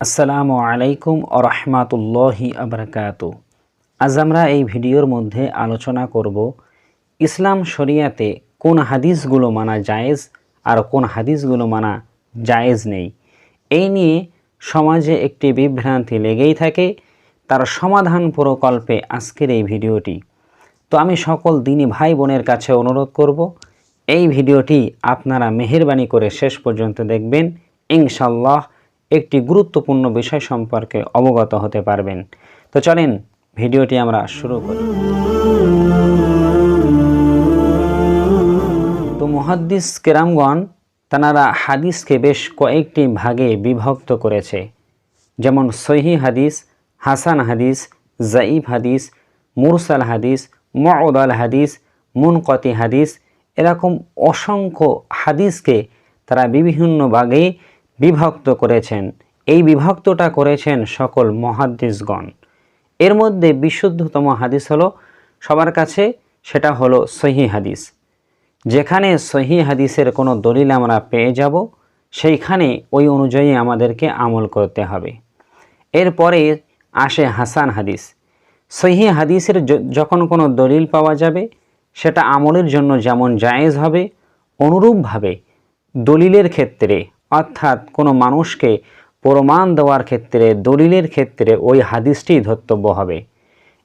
আসসালামু আলাইকুম আরহামাতুল্লাহি আবরকাত আজ আমরা এই ভিডিওর মধ্যে আলোচনা করব, ইসলাম শরিয়াতে কোন হাদিসগুলো মানা জায়েজ আর কোন হাদিসগুলো মানা জায়েজ নেই। এই নিয়ে সমাজে একটি বিভ্রান্তি লেগেই থাকে, তার সমাধান প্রকল্পে আজকের এই ভিডিওটি। তো আমি সকল দিনী ভাই বোনের কাছে অনুরোধ করব, এই ভিডিওটি আপনারা মেহেরবানি করে শেষ পর্যন্ত দেখবেন ইনশাল্লাহ একটি গুরুত্বপূর্ণ বিষয় সম্পর্কে অবগত হতে পারবেন। তো চলেন, ভিডিওটি আমরা শুরু করি। তো মুহাদ্দিস কেরামগণ তানারা হাদিসকে বেশ কয়েকটি ভাগে বিভক্ত করেছে। যেমন সহি হাদিস, হাসান হাদিস জাইব হাদিস, মুরসাল হাদিস মউদাল হাদিস, মুনকতি হাদিস, এরকম অসংখ্য হাদিসকে তারা বিভিন্ন ভাগে বিভক্ত করেছেন। এই বিভক্তটা করেছেন সকল মহাদ্দিসগণ। এর মধ্যে বিশুদ্ধতম হাদিস হলো, সবার কাছে সেটা হলো সহি হাদিস। যেখানে সহি হাদিসের কোনো দলিল আমরা পেয়ে যাব, সেইখানে ওই অনুযায়ী আমাদেরকে আমল করতে হবে। এরপরে আসে হাসান হাদিস। সহি হাদিসের যখন কোনো দলিল পাওয়া যাবে, সেটা আমলের জন্য যেমন জায়েজ হবে, অনুরূপভাবে দলিলের ক্ষেত্রে অর্থাৎ কোনো মানুষকে প্রমাণ দেওয়ার ক্ষেত্রে, দলিলের ক্ষেত্রে ওই হাদিসটি ধর্তব্য হবে।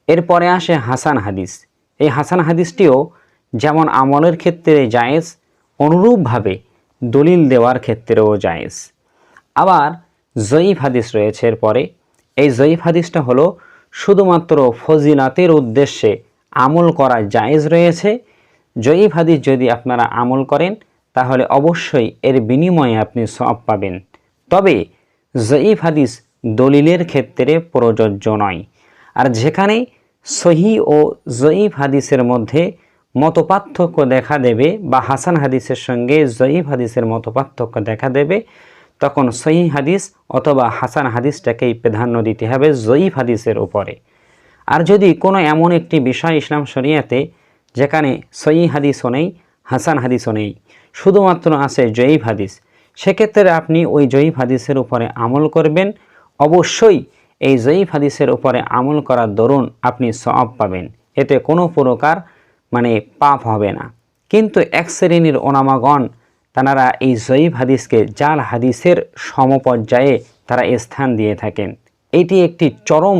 এরপরে আসে হাসান হাদিস। এই হাসান হাদিসটিও যেমন আমলের ক্ষেত্রে জায়েজ, অনুরূপভাবে দলিল দেওয়ার ক্ষেত্রেও জায়েজ। আবার জয়ীফ হাদিস রয়েছে এরপরে। এই জয়ীফ হাদিসটা হলো শুধুমাত্র ফজিলাতের উদ্দেশ্যে আমল করা জায়েজ রয়েছে। জয়ীফ হাদিস যদি আপনারা আমল করেন তাহলে অবশ্যই এর বিনিময়ে আপনি সব পাবেন। তবে জয়ীফ হাদিস দলিলের ক্ষেত্রে প্রযোজ্য নয়। আর যেখানে সহি ও জয়ীফ হাদিসের মধ্যে মতপার্থক্য দেখা দেবে বা হাসান হাদিসের সঙ্গে জয়ীফ হাদিসের মতপার্থক্য দেখা দেবে, তখন সহি হাদিস অথবা হাসান হাদিসটাকেই প্রাধান্য দিতে হবে জয়ীফ হাদিসের উপরে। আর যদি কোনো এমন একটি বিষয় ইসলাম শরিয়াতে যেখানে সহি হাদিসও নেই, হাসান হাদিসও নেই শুধুমাত্র আছে জয়ীফ হাদিস। সেক্ষেত্রে আপনি ওই জয়ীফ হাদিসের উপরে আমল করবেন। অবশ্যই এই জয়ীফ হাদিসের উপরে আমল করার দরুন আপনি সব পাবেন। এতে কোনো প্রকার মানে পাপ হবে না। কিন্তু এক শ্রেণির ওনামাগণ তারা এই জয়ীফ হাদিসকে জাল হাদিসের সমপর্যায়ে তারা স্থান দিয়ে থাকেন। এটি একটি চরম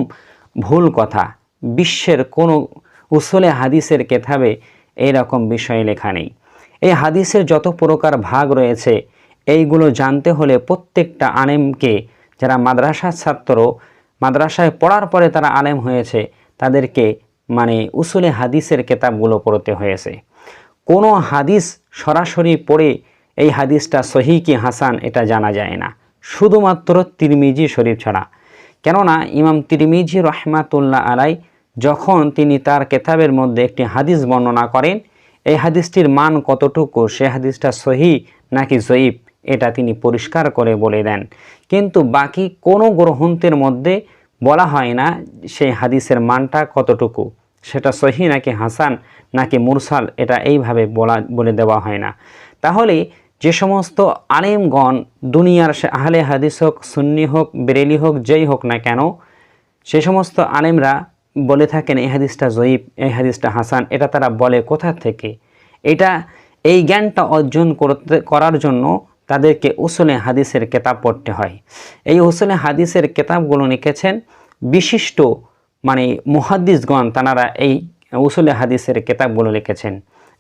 ভুল কথা। বিশ্বের কোনো উসলে হাদিসের কেতাবে এইরকম বিষয় লেখা নেই। এই হাদিসের যত প্রকার ভাগ রয়েছে, এইগুলো জানতে হলে প্রত্যেকটা আলেমকে, যারা মাদ্রাসার ছাত্র, মাদ্রাসায় পড়ার পরে তারা আলেম হয়েছে, তাদেরকে মানে উসুলে হাদিসের কেতাবগুলো পড়তে হয়েছে। কোনো হাদিস সরাসরি পড়ে এই হাদিসটা সহি কি হাসান এটা জানা যায় না। শুধুমাত্র তিরমিজি শরীফ ছাড়া। কেননা ইমাম তিরমিজি রহমাতুল্লাহ আলাই যখন তিনি তার কেতাবের মধ্যে একটি হাদিস বর্ণনা করেন এই হাদিসটির মান কতটুকু? সে হাদিসটা সহি নাকি জয়ীব? এটা তিনি পরিষ্কার করে বলে দেন। কিন্তু বাকি কোনো গ্রন্থের মধ্যে বলা হয় না সেই হাদিসের মানটা কতটুকু। সেটা সহি নাকি হাসান নাকি মুরসাল, এটা এইভাবে বলা, বলে দেওয়া হয় না। তাহলে যে সমস্ত আলেমগণ, দুনিয়ার আহলে হাদিস হোক, সুন্নি হোক, বেরেলি হোক যেই হোক না কেন, সে সমস্ত আলেমরা বলে থাকেন, এই হাদিসটা জয়ীব এই হাদিসটা হাসান, এটা তারা বলে কোথা থেকে? এটা, এই জ্ঞানটা অর্জন করতে, করার জন্য তাদেরকে উসুলে হাদিসের কেতাব পড়তে হয়। এই উসুলে হাদিসের কেতাবগুলো লিখেছেন বিশিষ্ট মানে মুহাদ্দিসগণ তানারা এই উসুলে হাদিসের কেতাবগুলো লিখেছেন।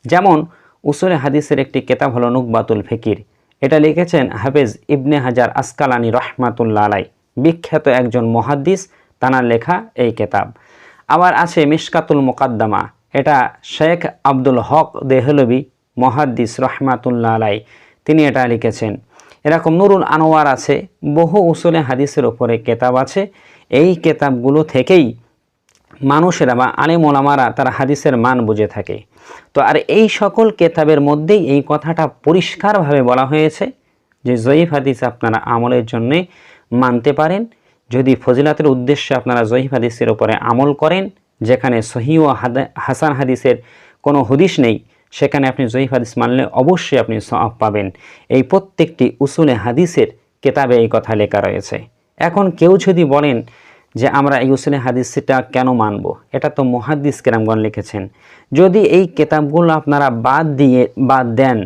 যেমন, উসুলে হাদিসের একটি কেতাব হলো নুকবাতুল ফিকির। এটা লিখেছেন হাফেজ ইবনে হাজার আসকালানি রহমাতুল্লা আলাই বিখ্যাত একজন মহাদ্দিস তানার লেখা এই কেতাব। আবার আছে মিশকাতুল মোকাদ্দামা। এটা শেখ আব্দুল হক দেহলবি মহাদ্দিস রহমাতুল্লাহ আলাই তিনি এটা লিখেছেন। এরকম নুরুল আনোয়ার আছে, বহু উসুলে হাদিসের ওপরে কেতাব আছে। এই কেতাবগুলো থেকেই মানুষেরা বা আলেম ওলামারা তারা হাদিসের মান বুঝে থাকে। তো আর এই সকল কেতাবের মধ্যেই এই কথাটা পরিষ্কারভাবে বলা হয়েছে যে জয়ীফ হাদিস আপনারা আমলের জন্যে মানতে পারেন। যদি ফজিলাতের উদ্দেশ্যে আপনারা জহিফ হাদিসের উপরে আমল করেন, যেখানে সহি ও হাসান হাদিসের কোনো হদিস নেই, সেখানে আপনি জহিফ হাদিস মানলে অবশ্যই আপনি সওয়াব পাবেন। এই প্রত্যেকটি উসুলে হাদিসের কেতাবে এই কথা লেখা রয়েছে। এখন কেউ যদি বলেন যে আমরা এই উসুলে হাদিসটা কেন মানব, এটা তো মহাদিস কেরামগণ লিখেছেন। যদি এই কেতাবগুলো আপনারা বাদ দিয়ে, বাদ দেন,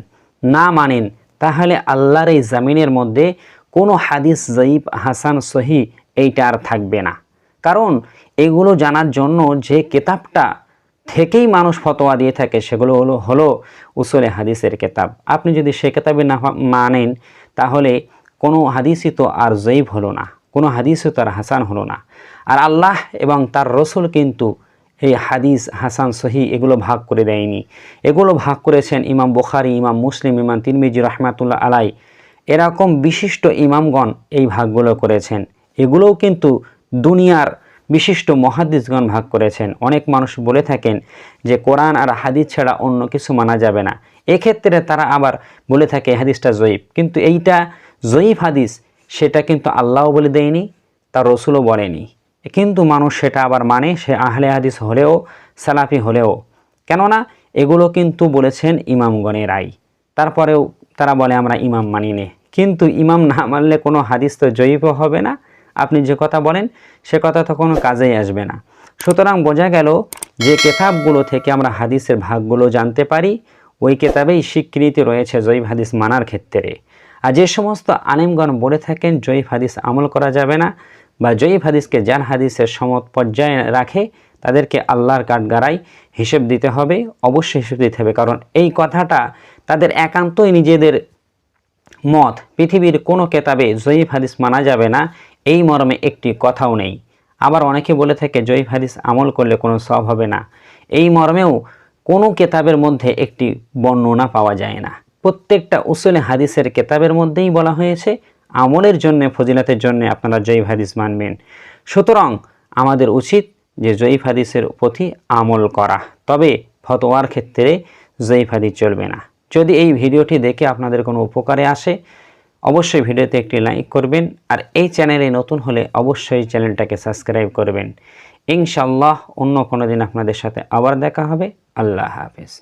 না মানেন, তাহলে আল্লাহর এই জামিনের মধ্যে কোনো হাদিস জয়ীব হাসান সহি এইটা আর থাকবে না। কারণ এগুলো জানার জন্য যে কেতাবটা থেকেই মানুষ ফতোয়া দিয়ে থাকে সেগুলো হলো হলো উসুলে হাদিসের কেতাব। আপনি যদি সে কেতাবে না মানেন, তাহলে কোনো হাদিসই তো আর জয়ীব হলো না, কোনো হাদিসও তার হাসান হলো না। আর আল্লাহ এবং তার রসুল কিন্তু এই হাদিস, হাসান, সহি এগুলো ভাগ করে দেয়নি। এগুলো ভাগ করেছেন ইমাম বুখারি, ইমাম মুসলিম, ইমাম তিরমিজি, রহমাতুল্লাহ আলাই এরকম বিশিষ্ট ইমামগণ এই ভাগগুলো করেছেন। এগুলোও কিন্তু দুনিয়ার বিশিষ্ট মহাদিসগণ ভাগ করেছেন। অনেক মানুষ বলে থাকেন যে কোরআন আর হাদিস ছাড়া অন্য কিছু মানা যাবে না। এক্ষেত্রে তারা আবার বলে থাকে হাদিসটা জয়ীব কিন্তু এইটা জয়ীব হাদিস, সেটা কিন্তু আল্লাহ বলে দেয়নি, তার রসুলও বলেনি। কিন্তু মানুষ সেটা আবার মানে সে আহলে হাদিস হলেও, সালাফি হলেও। কেননা এগুলো কিন্তু বলেছেন ইমামগণের রায়। তারপরেও তারা বলে, আমরা ইমাম মানি নে। কিন্তু ইমাম না মানলে কোনো হাদিস তো জয়ীবও হবে না আপনি যে কথা বলেন, সে কথা তো কোনো কাজেই আসবে না। সুতরাং বোঝা গেল যে কেতাবগুলো থেকে আমরা হাদিসের ভাগগুলো জানতে পারি, ওই কেতাবেই স্বীকৃতি রয়েছে জয়ীব হাদিস মানার ক্ষেত্রে। আর যে সমস্ত আলিমগণ বলে থাকেন জয়ীব হাদিস আমল করা যাবে না বা জয়ীব হাদিসকে যার হাদিসের সমত পর্যায়ে রাখে, তাদেরকে আল্লাহর কাঠগাড়াই হিসেব দিতে হবে, অবশ্যই হিসেব দিতে হবে। কারণ এই কথাটা তাদের একান্তই নিজেদের মত। পৃথিবীর কোনো কেতাবে জয়ীব হাদিস মানা যাবে না। এই মর্মে একটি কথাও নেই। আবার অনেকে বলে থাকে জয়ীব হাদিস আমল করলে কোনো সব হবে না। এই মর্মেও কোনো কেতাবের মধ্যে একটি বর্ণনা পাওয়া যায় না। প্রত্যেকটা উসুলে হাদিসের কেতাবের মধ্যেই বলা হয়েছে, আমলের জন্য, ফজিলাতের জন্য আপনারা জয়ীব হাদিস মানবেন। সুতরাং আমাদের উচিত যে জয়ীব হাদিসের প্রতি আমল করা। তবে ফতোয়ার ক্ষেত্রে জয়ীব হাদিস চলবে না। যদি এই ভিডিওটি দেখে আপনাদের কোনো উপকারে আসে অবশ্যই ভিডিওতে একটি লাইক করবেন আর এই চ্যানেলে নতুন হলে অবশ্যই চ্যানেলটাকে সাবস্ক্রাইব করবেন। ইনশাল্লাহ অন্য কোনো দিন আপনাদের সাথে আবার দেখা হবে। আল্লাহ হাফেজ।